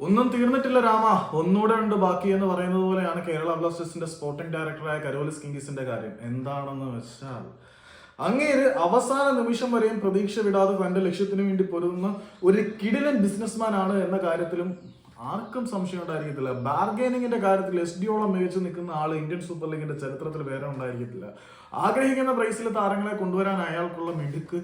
ഒന്നും തീർന്നിട്ടില്ല രാമ. ഒന്നുകൂടെ ഉണ്ട് ബാക്കി എന്ന് പറയുന്നത് പോലെയാണ് കേരള ബ്ലാസ്റ്റേഴ്സിന്റെ സ്പോർട്ടിംഗ് ഡയറക്ടറായ കരോലിസ് കിങ്കിസിന്റെ കാര്യം. എന്താണെന്ന് വെച്ചാൽ അങ്ങേര് അവസാന നിമിഷം വരെയും പ്രതീക്ഷ വിടാതെ തന്റെ ലക്ഷ്യത്തിന് വേണ്ടി പൊരുതുന്ന ഒരു കിടിലൻ ബിസിനസ്മാൻ ആണ് എന്ന കാര്യത്തിലും ആർക്കും സംശയം ഉണ്ടായിരിക്കത്തില്ല. ബാർഗൈനിങ്ങിന്റെ കാര്യത്തിൽ എസ് ഓളം മികച്ചു നിൽക്കുന്ന ആൾ ഇന്ത്യൻ സൂപ്പർ ലീഗിന്റെ ചരിത്രത്തിൽ വേറെ ഉണ്ടായിരിക്കത്തില്ല. ആഗ്രഹിക്കുന്ന പ്രൈസിൽ താരങ്ങളെ കൊണ്ടുവരാൻ അയാൾക്കുള്ള മിടുക്ക്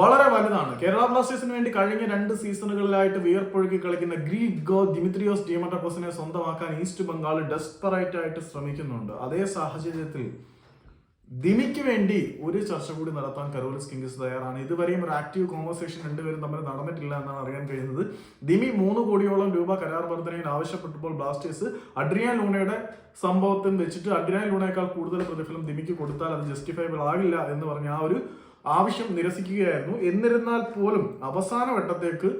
വളരെ വലുതാണ്. കേരള ബ്ലാസ്റ്റേഴ്സിന് വേണ്ടി കഴിഞ്ഞ രണ്ട് സീസണുകളിലായിട്ട് വിയർപ്പൊഴുക്കി കളിക്കുന്ന ഗ്രീക്ക് ഗോ ദിമിത്രിയോസ് ഡിമട്ടക്കോസിനെ സ്വന്തമാക്കാൻ ഈസ്റ്റ് ബംഗാൾ ഡെസ്പറേറ്റ് ആയിട്ട് ശ്രമിക്കുന്നുണ്ട്. അതേ സാഹചര്യത്തിൽ ദിമിക്ക് വേണ്ടി ഒരു ചർച്ച കൂടി നടത്താൻ കരോലിസ് കിങ്സ് തയ്യാറാണ്. ഇതുവരെയും ഒരു ആക്റ്റീവ് കോൺവെർസേഷൻ രണ്ടുപേരും തമ്മിൽ നടന്നിട്ടില്ല എന്നാണ് അറിയാൻ കഴിയുന്നത്. ദിമി മൂന്ന് കോടിയോളം രൂപ കരാർ വർധനയിൽ ആവശ്യപ്പെട്ടപ്പോൾ ബ്ലാസ്റ്റേഴ്സ് അഡ്രിയാൻ ലൂണയുടെ സംഭവത്തിൽ വെച്ചിട്ട് അഡ്രിയാൻ ലൂണയേക്കാൾ കൂടുതൽ പ്രതിഫലം ദിമിക്ക് കൊടുത്താൽ അത് ജസ്റ്റിഫൈബിൾ ആകില്ല എന്ന് പറഞ്ഞ ആ ഒരു ആവശ്യം നിരസിക്കുകയായിരുന്നു. എന്നിരുന്നാൽ പോലും അവസാന വട്ടത്തേക്ക്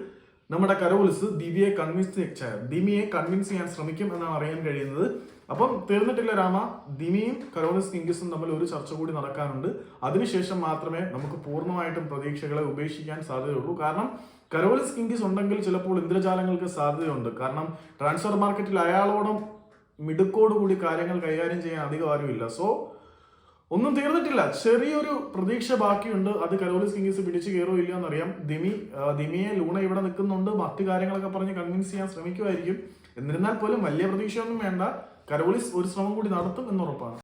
നമ്മുടെ കരോലിസ് ദിവിയെ കൺവിൻസ് ദിമിയെ കൺവിൻസ് ചെയ്യാൻ ശ്രമിക്കും എന്നാണ് അറിയാൻ കഴിയുന്നത്. അപ്പം തീർന്നിട്ടില്ല രാമ. ദിമിയും കരോലിസ് കിങ്കിസും തമ്മിൽ ഒരു ചർച്ച കൂടി നടക്കാനുണ്ട്. അതിനുശേഷം മാത്രമേ നമുക്ക് പൂർണമായിട്ടും പ്രതീക്ഷകളെ ഉപേക്ഷിക്കാൻ സാധ്യതയുള്ളൂ. കാരണം കരോലിസ് കിങ്കിസ് ഉണ്ടെങ്കിൽ ചിലപ്പോൾ ഇന്ദ്രജാലങ്ങൾക്ക് സാധ്യതയുണ്ട്. കാരണം ട്രാൻസ്ഫർ മാർക്കറ്റിൽ അയാളോടും മിടുക്കോടുകൂടി കാര്യങ്ങൾ കൈകാര്യം ചെയ്യാൻ അധികം ആരുമില്ല. സോ ഒന്നും തീർന്നിട്ടില്ല. ചെറിയൊരു പ്രതീക്ഷ ബാക്കിയുണ്ട്. അത് കരോലിസ് കിങ്സ് പിടിച്ചു കയറോ ഇല്ല എന്നറിയാം. ദിമി ദിമിയെ ലൂണ ഇവിടെ നിൽക്കുന്നുണ്ട്. മറ്റു കാര്യങ്ങളൊക്കെ പറഞ്ഞ് കൺവിൻസ് ചെയ്യാൻ ശ്രമിക്കുമായിരിക്കും. എന്നിരുന്നാൽ പോലും വലിയ പ്രതീക്ഷയൊന്നും വേണ്ട. കരോളിസ് ഒരു ശ്രമം കൂടി നടത്തും എന്നുറപ്പാണ്